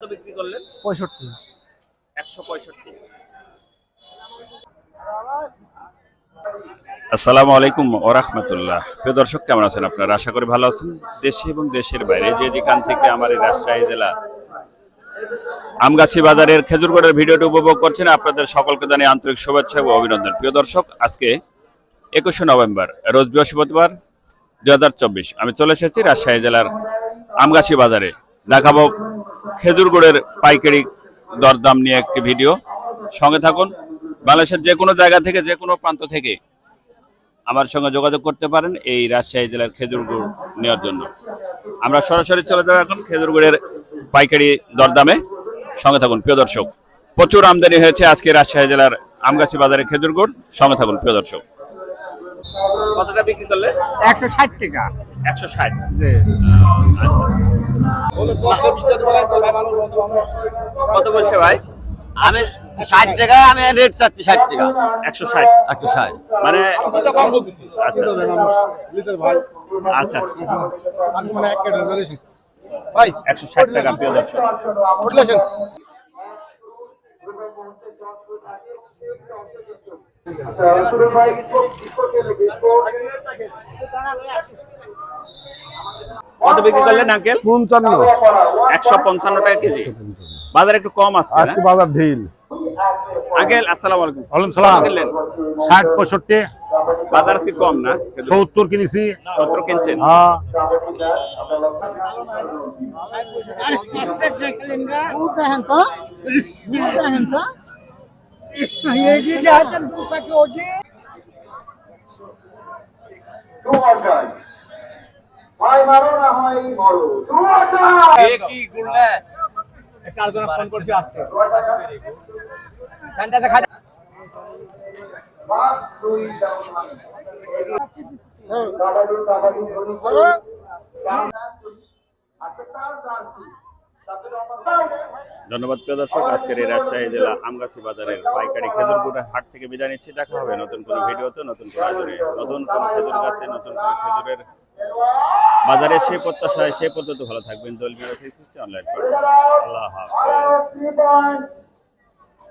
কত বিক্রি করলেন? পঁয়ষট্টি। একশো পঁয়ষট্টি। আসসালামু আলাইকুম ও রাহমাতুল্লাহ। প্রিয় দর্শক কেমন আছেন আপনারা? আশা করি ভালো আছেন। দেশে এবং দেশের বাইরে যে যেখান থেকে আমার এই রাজশাহী জেলা আমগাছি বাজারের খেজুরগড়ের ভিডিওটি উপভোগ করছেন আপনাদের সকলকে জানিয়ে আন্তরিক শুভেচ্ছা এবং অভিনন্দন। প্রিয় দর্শক আজকে একুশে নভেম্বর রোজ বৃহস্পতিবার দুই হাজার চব্বিশ। আমি চলে এসেছি রাজশাহী জেলার আমগাছি বাজারে। দেখাবো খেজুর গুড়ের পাইকারি দরদাম নিয়ে একটি ভিডিও। সঙ্গে থাকুন বাংলাদেশের যে কোনো জায়গা থেকে যে কোনো প্রান্ত থেকে আমার সঙ্গে যোগাযোগ করতে পারেন এই রাজশাহী জেলার খেজুর গুড় নেওয়ার জন্য। আমরা সরাসরি চলে যাব এখন খেজুর গুড়ের পাইকারি দরদামে। সঙ্গে থাকুন প্রিয় দর্শক প্রচুর আমদানি হয়েছে আজকে রাজশাহী জেলার আমগাছি বাজারে খেজুর গুড় সঙ্গে থাকুন প্রিয় দর্শক। কতটা বিক্রি করলে? একশো ষাট টাকা। একশো ষাট। কত বলছে ভাই? আমি ষাট টাকা আমি রেট চাচ্ছি ষাট টাকা। একশো ষাট। একটু ষাট। মানে কম আচ্ছা। বুঝতে হবে মানুষ লিটার ভাই। আচ্ছা। মানে এক কেটে ভাই একশো ষাট টাকা প্রিয় দর্শক। আসেন কত বিক্রি করলেন আঙ্কেল পঞ্চান্ন। একশো পঞ্চান্ন টাকা কেজি। বাজার একটু কম আছে আজকে বাজার ঢিল। আঙ্কেল আসসালামু আলাইকুম। ওয়ালাইকুম সালাম। কিনলেন? ষাট পঁয়ষট্টি। বাজার আজকে কম না? সত্তর কিনেছি। সত্তর কিনছেন? হ্যাঁ। ধন্যবাদ প্রিয় দর্শক আজকের এই রাজশাহী জেলা আমগাছি বাজারের পাইকারি খেজুর গুড়ের হাট থেকে বিদায় নিচ্ছি। দেখা হবে নতুন কোনো ভিডিওতে নতুন কোনো আদরে নতুন কোনো খেজুর গাছে নতুন কোনো খেজুরের বাজারে সেই প্রত্যাশায় সেই পদ্ধতি ভালো থাকবেন। দলীয় অনলাইন আল্লাহ হাফেজ।